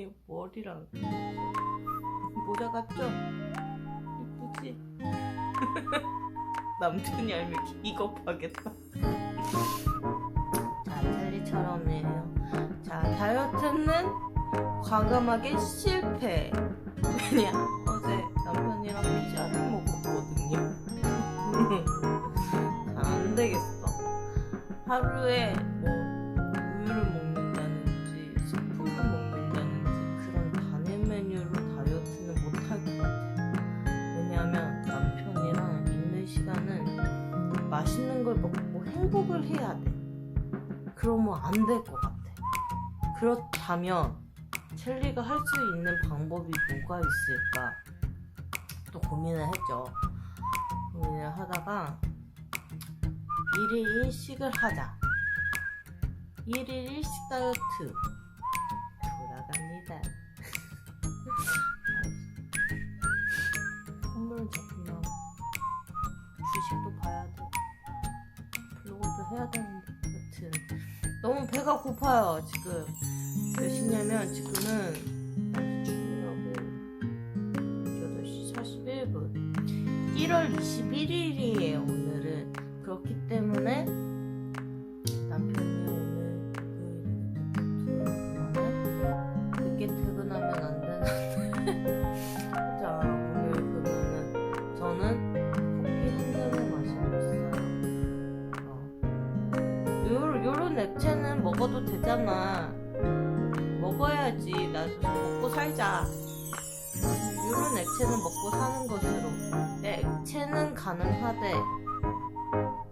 이 머리랑 모자 같죠? 이쁘지? 남편이 알면 기겁하겠다. 자, 찰리처럼이에요. 자, 다이어트는 과감하게 실패. 왜냐? 어제 남편이랑 피자를 먹었거든요. 잘안 되겠어. 하루에 행복을 해야 돼. 그러면 안 될 것 같아. 그렇다면 첼리가 할 수 있는 방법이 뭐가 있을까? 또 고민을 했죠. 고민을 하다가 1일 1식을 하자. 1일 1식 다이어트 배가 고파요 지금. 몇 시냐면 지금은 주려고 8시 41분. 1월 21일이에요 오늘은. 그렇기 때문에 남편이 오늘 토요일에 늦게 퇴근하면 안 되는데 자 오늘 그러면은 저는 커피 한 잔을 마시고 있어요 어. 요, 요런 액체는 먹어도 되잖아. 먹어야지. 나도 먹고 살자. 요런 액체는 먹고 사는 것으로. 내 액체는 가능하되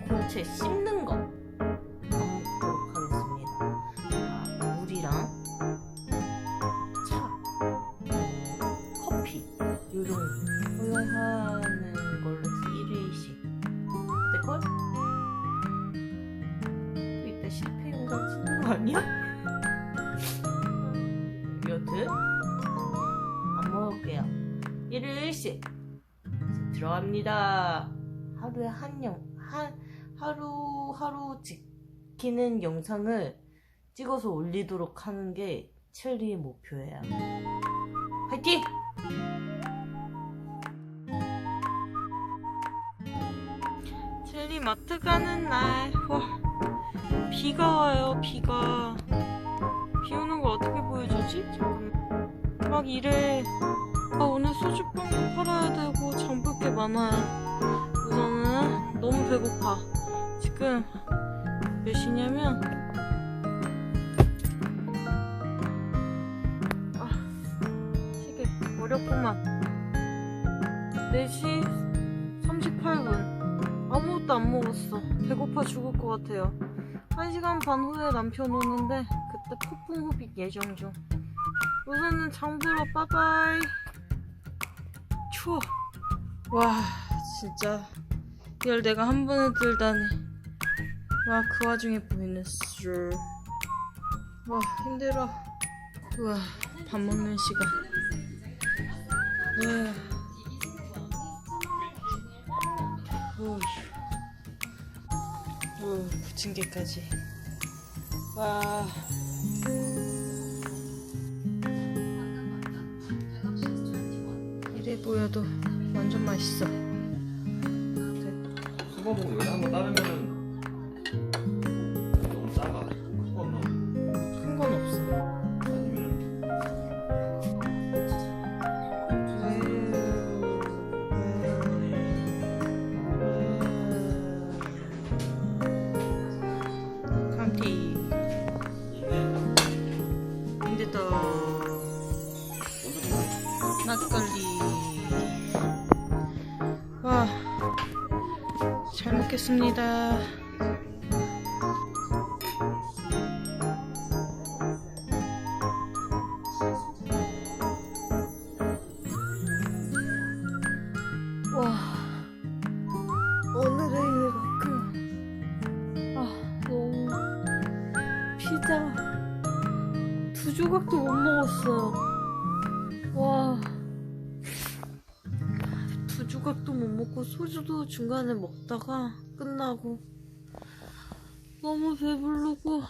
공채 씹는 거 안 먹을게요. 1회 1식 들어갑니다. 하루에 한 영, 한, 하루, 하루 지키는 영상을 찍어서 올리도록 하는 게 첼리의 목표예요. 화이팅! 첼리 마트 가는 날, 와, 비가 와요, 비가. 비 오는 거 어떻게 보여주지? 잠깐만. 막 이래. 아, 오늘 소주병도 팔아야 되고, 장 볼 게 많아요. 우선은 너무 배고파. 지금 몇 시냐면 아 시계 어렵구만 4시 38분 아무것도 안 먹었어 배고파 죽을 것 같아요 1시간 반 후에 남편 오는데 그때 폭풍 후빅 예정 중 우선은 장 보러 빠바이. 추워. 와 진짜. 이걸 내가 한 번에 들다니. 와 그 와중에 보이는 술. 와 힘들어. 우와 밥 먹는 시간. 네. 후. 후, 부침개까지. 와 보여도 완전 맛있어. 수거 보고 한번 따르면은 먹겠습니다. 와 오늘의 일만큼 아 너무 피자 두 조각도 못 먹었어 못 먹고 소주도 중간에 먹다가 끝나고 너무 배부르고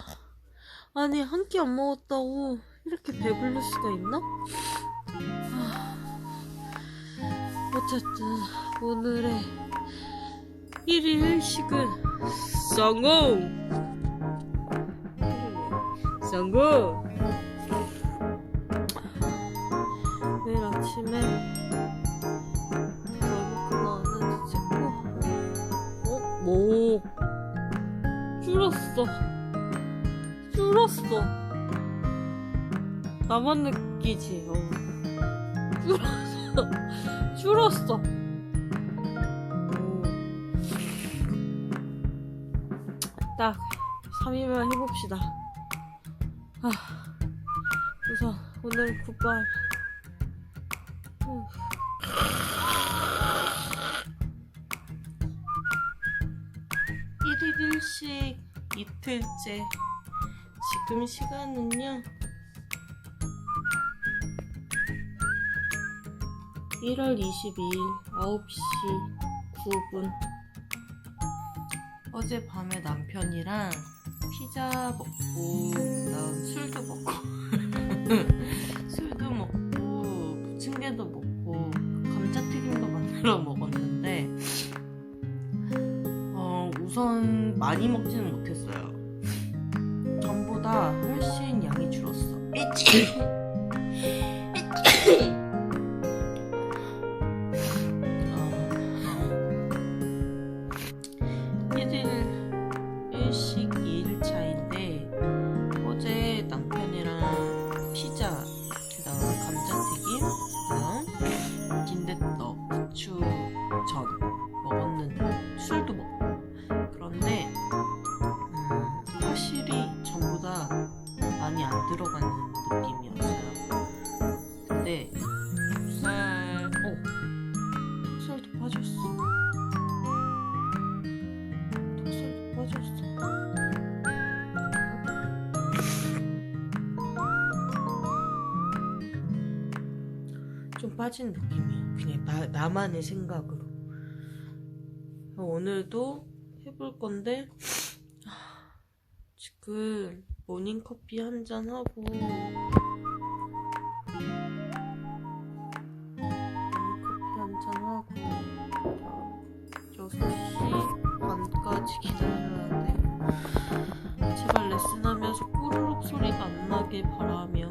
아니 한 끼 안 먹었다고 이렇게 배부를 수가 있나? 아, 어쨌든 오늘의 1일 일식은 성공! 성공! 내일 아침에 줄었어 줄었어 나만 느끼지 어. 줄었어 줄었어 오. 딱 3일만 해봅시다 아, 우선 오늘 후. 일 이틀째. 지금 시간은요. 1월 22일 9시 9분. 어젯밤에 남편이랑 피자 먹고 그다음 술도 먹고 술도 먹고 부침개도 먹고 어, 우선 많이 먹지는 못했어요. 전보다 훨씬 양이 줄었어. 어, 빠진 느낌이에요. 그냥 나, 나만의 생각으로. 오늘도 해볼 건데 하, 지금 모닝 커피 한 잔 하고 모닝 커피 한 잔 하고 6시 반까지 기다려야 돼. 제발 레슨하면서 꼬르륵 소리가 안 나길 바라며